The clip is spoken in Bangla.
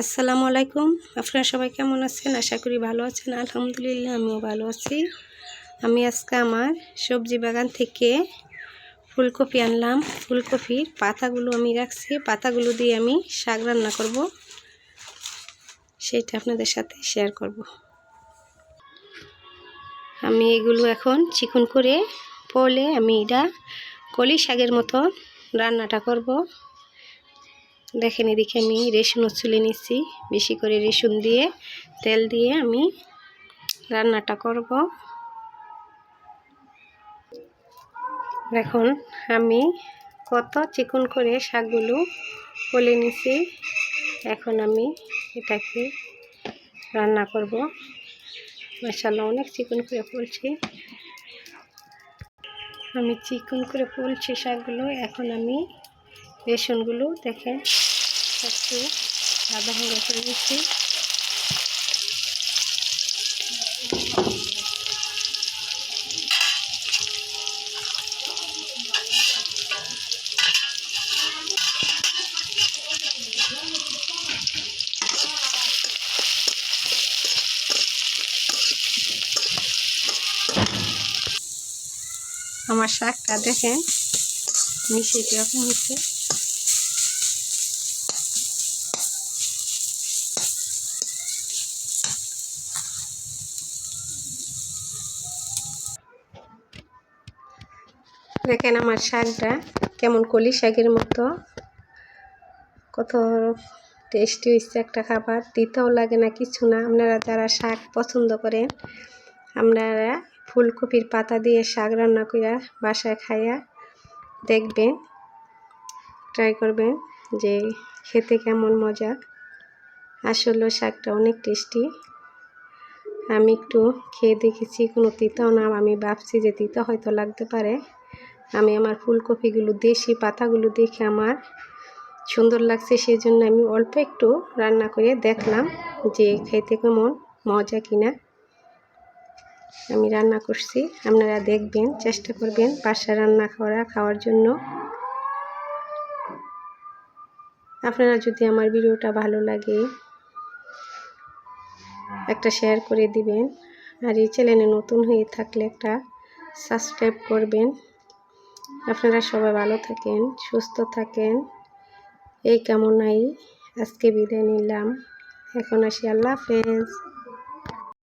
আসসালামু আলাইকুম। আপনারা সবাই কেমন আছেন? আশা করি ভালো আছেন। আলহামদুলিল্লাহ, আমিও ভালো আছি। আমি আজকে আমার সবজি বাগান থেকে ফুলকপি আনলাম। ফুলকপির পাতাগুলো আমি রাখছি। পাতাগুলো দিয়ে আমি শাক রান্না করব। সেটা আপনাদের সাথে শেয়ার করব। আমি এগুলো এখন চিকন করে পলে আমি এটা কলি শাকের মতো রান্নাটা করব। দেখেন এদিকে আমি রেশনও চুলে নিচ্ছি বেশি করে রেশন দিয়ে, তেল দিয়ে আমি রান্নাটা করব। দেখুন আমি কত চিকন করে শাকগুলো বলে নিছি, এখন আমি এটাকে রান্না করব। মাসাল্লাহ অনেক চিকন করে ফুলছি। আমি চিকন করে ফুলছি শাকগুলো, এখন আমি বেসনগুলো দেখেন একটু আধা ভাঙা করে নিচ্ছি আমার শাকটা দেখেন মিশিয়ে কীরকম হচ্ছে? দেখেন আমার শাকটা কেমন কলি শাকের মতো। কত টেস্টি হয়েছে একটা খাবার, দিতেও লাগে না কিছু না। আপনারা যারা শাক পছন্দ করেন, আপনারা ফুলকপির পাতা দিয়ে শাক রান্না করিয়া বাসায় খাইয়া দেখবেন ট্রাই করবেন যে খেতে কেমন মজা। আসলে শাকটা অনেক টেস্টি আমি একটু খেয়ে দেখেছি, কোনো তিতাও না। আমি ভাবছি যে তিতা হয়তো লাগতে পারে। আমি আমার ফুলকপিগুলো দেশি, পাতাগুলো দেখে আমার সুন্দর লাগছে সেই জন্য আমি অল্প একটু রান্না করে দেখলাম যে খেতে কেমন, মজা কিনা। আমি রান্না করছি, আপনারা দেখবেন, চেষ্টা করবেন বাসা রান্না করা, খাওয়ার জন্য। আপনারা যদি আমার ভিডিওটা ভালো লাগে, একটা শেয়ার করে দিবেন। আর এই চ্যানেলে নতুন হয়ে থাকলে একটা সাবস্ক্রাইব করবেন। আপনারা সবাই ভালো থাকেন, সুস্থ থাকেন। এই কামনাই আজকে বিদায় নিলাম। এখন আসি, আল্লাহ হাফেজ।